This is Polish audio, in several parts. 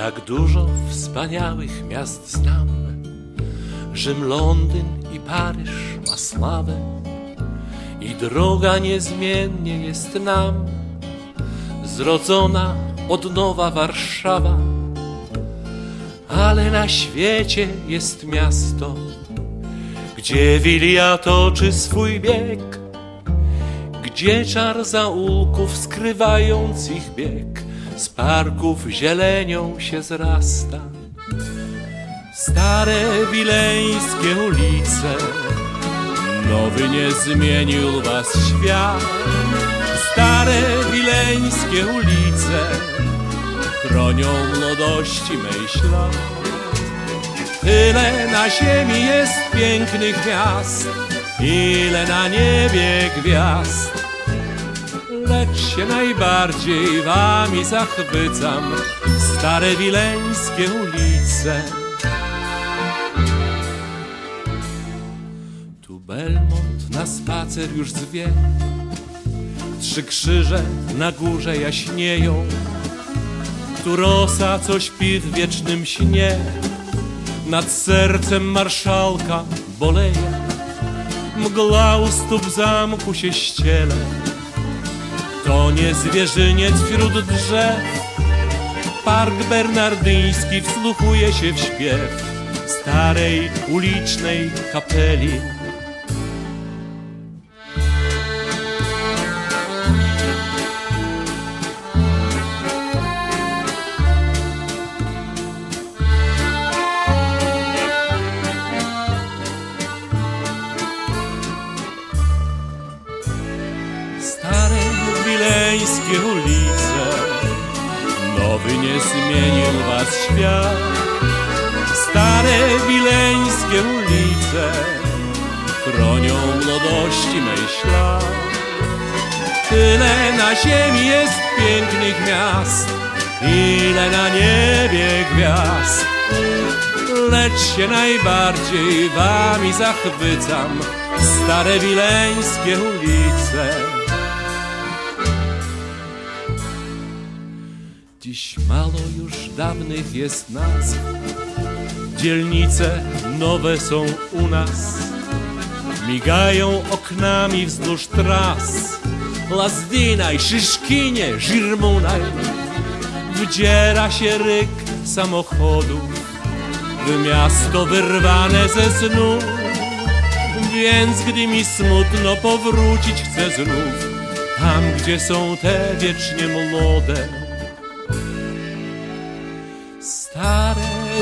Tak dużo wspaniałych miast znam. Rzym, Londyn i Paryż ma sławę i droga niezmiennie jest nam zrodzona od nowa Warszawa. Ale na świecie jest miasto, gdzie Wilia toczy swój bieg, gdzie czar zaułków skrywając ich bieg, z parków zielenią się zrasta. Stare wileńskie ulice, nowy nie zmienił was świat. Stare wileńskie ulice chronią młodości mej ślad. Tyle na ziemi jest pięknych miast, ile na niebie gwiazd. Lecz się najbardziej wami zachwycam, stare wileńskie ulice. Tu Belmont na spacer już zwie, trzy krzyże na górze jaśnieją. Tu rosa, co śpi w wiecznym śnie, nad sercem marszałka boleje. Mgła u stóp zamku się ściele, to nie zwierzyniec wśród drzew. Park bernardyński wsłuchuje się w śpiew starej ulicznej kapeli. Wileńskie ulice, nowy nie zmienił was świat. Stare wileńskie ulice chronią młodości mej ślad. Tyle na ziemi jest pięknych miast, ile na niebie gwiazd. Lecz się najbardziej wami zachwycam, stare wileńskie ulice. Dziś mało już dawnych jest nazw, dzielnice nowe są u nas. Migają oknami wzdłuż tras, Lazdinaj, Szyszkinie, Żirmunaj. Wdziera się ryk samochodów, w miasto wyrwane ze snu. Więc gdy mi smutno powrócić chcę znów, tam gdzie są te wiecznie młode.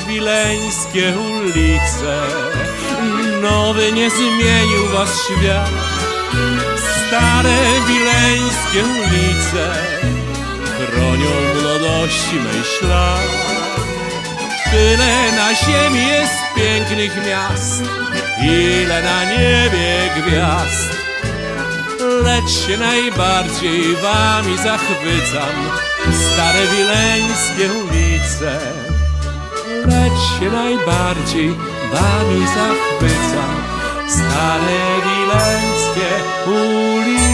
Wileńskie ulice, nowy nie zmienił was świat. Stare wileńskie ulice chronią młodości mej ślad. Tyle na ziemi jest pięknych miast, ile na niebie gwiazd. Lecz się najbardziej wami zachwycam, stare wileńskie ulice. Się najbardziej wami zachwycam, stare wileńskie ulice.